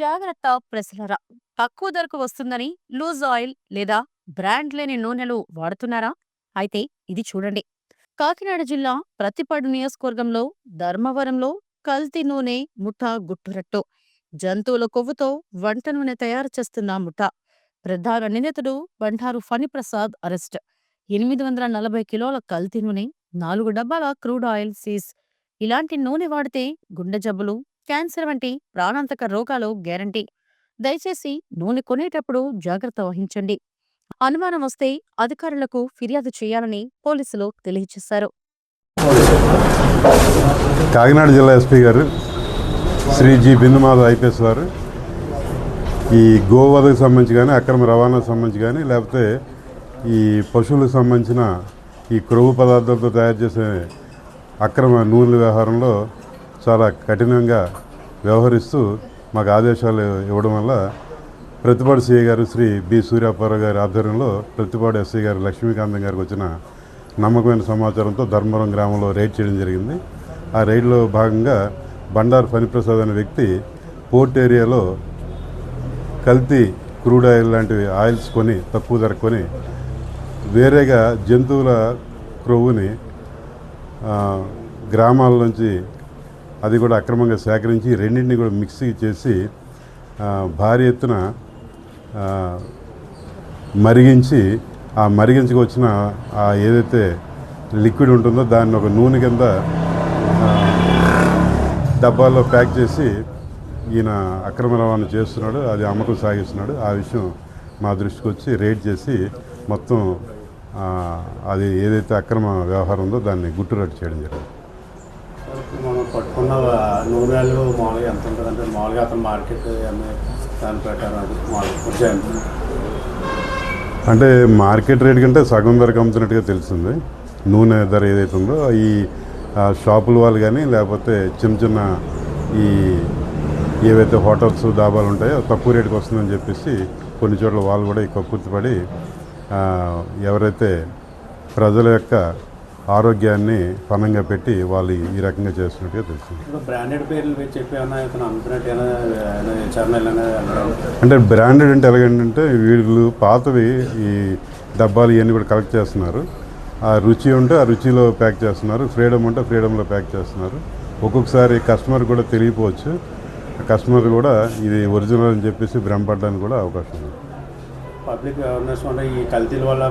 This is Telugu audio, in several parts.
జాగ్రత్త ప్రశ్నరా తక్కువ ధరకు వస్తుందని లూజ్ ఆయిల్ లేదా బ్రాండ్ లేని నూనెలు వాడుతున్నారా? అయితే ఇది చూడండి. కాకినాడ జిల్లా ప్రతిపాడు నియోజకవర్గంలో ధర్మవరంలో కల్తీ నూనె ముఠ గుట్టురట్టు. జంతువుల కొవ్వుతో వంట నూనె తయారు చేస్తున్న ముఠ. ప్రధాన నిందితుడు బండారు ఫణిప్రసాద్ అరెస్ట్. ఎనిమిది వందల నలభై కిలోల కల్తీ నూనె నాలుగు డబ్బాల క్రూడ్ ఆయిల్ సీజ్. ఇలాంటి నూనె వాడితే గుండె జబ్బులు క్యాన్సర్ వంటి ప్రాణాంతక రోగాలు గ్యారంటీ. దయచేసి నూనె కొనేటప్పుడు జాగ్రత్త వహించండి. అనుమానం వస్తే అధికారులకు ఫిర్యాదు చేయాలని పోలీసులు తెలియజేశారు. కాకినాడ జిల్లా ఎస్పీ గారు శ్రీ జి బిందుమాధవ్ ఐపీఎస్ వారు ఈ గోవధకు సంబంధించి కానీ అక్రమ రవాణాకు సంబంధించి కానీ లేకపోతే ఈ పశువులకు సంబంధించిన ఈ క్రొవ్వు పదార్థాలతో తయారు చేసే అక్రమ నూనెల వ్యవహారంలో చాలా కఠినంగా వ్యవహరిస్తూ మాకు ఆదేశాలు ఇవ్వడం వల్ల ప్రతిపాడు సిఐ గారు శ్రీ బి సూర్యాపారావు గారి ఆధ్వర్యంలో ప్రతిపాడు ఎస్ఐ గారు లక్ష్మీకాంతం గారికి వచ్చిన నమ్మకమైన సమాచారంతో ధర్మవరం గ్రామంలో రైడ్ చేయడం జరిగింది. ఆ రైడ్లో భాగంగా బండారు ఫణిప్రసాద్ అనే వ్యక్తి పోర్ట్ ఏరియాలో కల్తీ క్రూడ్ ఆయిల్ లాంటివి ఆయిల్స్ కొని తక్కువ ధర కొని వేరేగా జంతువుల క్రొవ్వుని గ్రామాల నుంచి అది కూడా అక్రమంగా సేకరించి రెండింటిని కూడా మిక్సీ చేసి భారీ ఎత్తున మరిగించి ఆ మరిగించుకు వచ్చిన ఆ ఏదైతే లిక్విడ్ ఉంటుందో దాన్ని ఒక నూనె కింద డబ్బాల్లో ప్యాక్ చేసి ఈయన అక్రమ రవాణా చేస్తున్నాడు అది అమ్మకం సాగిస్తున్నాడు. ఆ విషయం మా దృష్టికి వచ్చి రేట్ చేసి మొత్తం అది ఏదైతే అక్రమ వ్యవహారం ఉందో దాన్ని గుట్టురట్టు చేయడం జరిగింది. మనం పట్టుకున్న నూనెలు మామూలుగా ఎంత ఉంటుంది అంటే మామూలుగా అతను మార్కెట్ అమ్మే దాని ప్రకారం అది మామూలుగా అంటే మార్కెట్ రేట్ కంటే సగం ధరకు అమ్ముతున్నట్టుగా తెలిసింది నూనె ధర ఏదైతే ఉందో ఈ షాపుల వాళ్ళు కానీ లేకపోతే చిన్న చిన్న ఈ ఏవైతే హోటల్స్ డాబాలు ఉంటాయో తక్కువ రేటుకి వస్తుందని చెప్పేసి కొన్ని చోట్ల వాళ్ళు కూడా ఈ కూర్చుపడి ఎవరైతే ప్రజల యొక్క ఆరోగ్యాన్ని పణంగా పెట్టి వాళ్ళు ఈ రకంగా చేస్తున్నట్టుగా ఇప్పుడు బ్రాండెడ్ పేర్లు అంటే బ్రాండెడ్ అంటే ఎలాగంటే వీళ్ళు పాతవి ఈ డబ్బాలు ఇవన్నీ కూడా కలెక్ట్ చేస్తున్నారు. ఆ రుచి ఉంటే ఆ రుచిలో ప్యాక్ చేస్తున్నారు. ఫ్రీడమ్ ఉంటే ఫ్రీడమ్లో ప్యాక్ చేస్తున్నారు. ఒక్కొక్కసారి కస్టమర్ కూడా తెలియపోవచ్చు. కస్టమర్ కూడా ఇది ఒరిజినల్ అని చెప్పేసి భ్రమపడడానికి కూడా అవకాశం ఉంది. పబ్లిక్ అవేర్నెస్ వల్ల ఈ కల్తీల వల్ల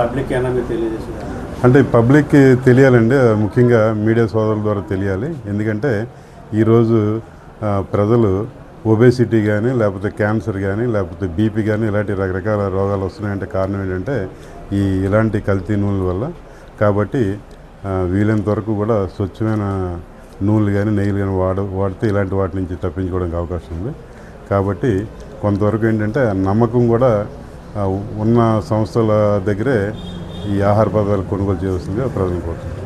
పబ్లిక్ ఏమైనా తెలియజేసింది? అంటే పబ్లిక్కి తెలియాలండి ముఖ్యంగా మీడియా సోదరుల ద్వారా తెలియాలి. ఎందుకంటే ఈరోజు ప్రజలు ఒబేసిటీ కానీ లేకపోతే క్యాన్సర్ కానీ లేకపోతే బీపీ కానీ ఇలాంటి రకరకాల రోగాలు వస్తున్నాయంటే కారణం ఏంటంటే ఈ ఇలాంటి కల్తీ నూనెల వల్ల. కాబట్టి వీలైనంత వరకు కూడా స్వచ్ఛమైన నూనెలు కానీ నెయ్యిలు కానీ వాడ వాడితే ఇలాంటి వాటి నుంచి తప్పించుకోవడానికి అవకాశం ఉంది. కాబట్టి కొంతవరకు ఏంటంటే నమ్మకం కూడా ఉన్న సంస్థల దగ్గరే ఈ ఆహార పదార్థాలు కొనుగోలు చేయవలసిందిగా ప్రజలు కోరుతుంది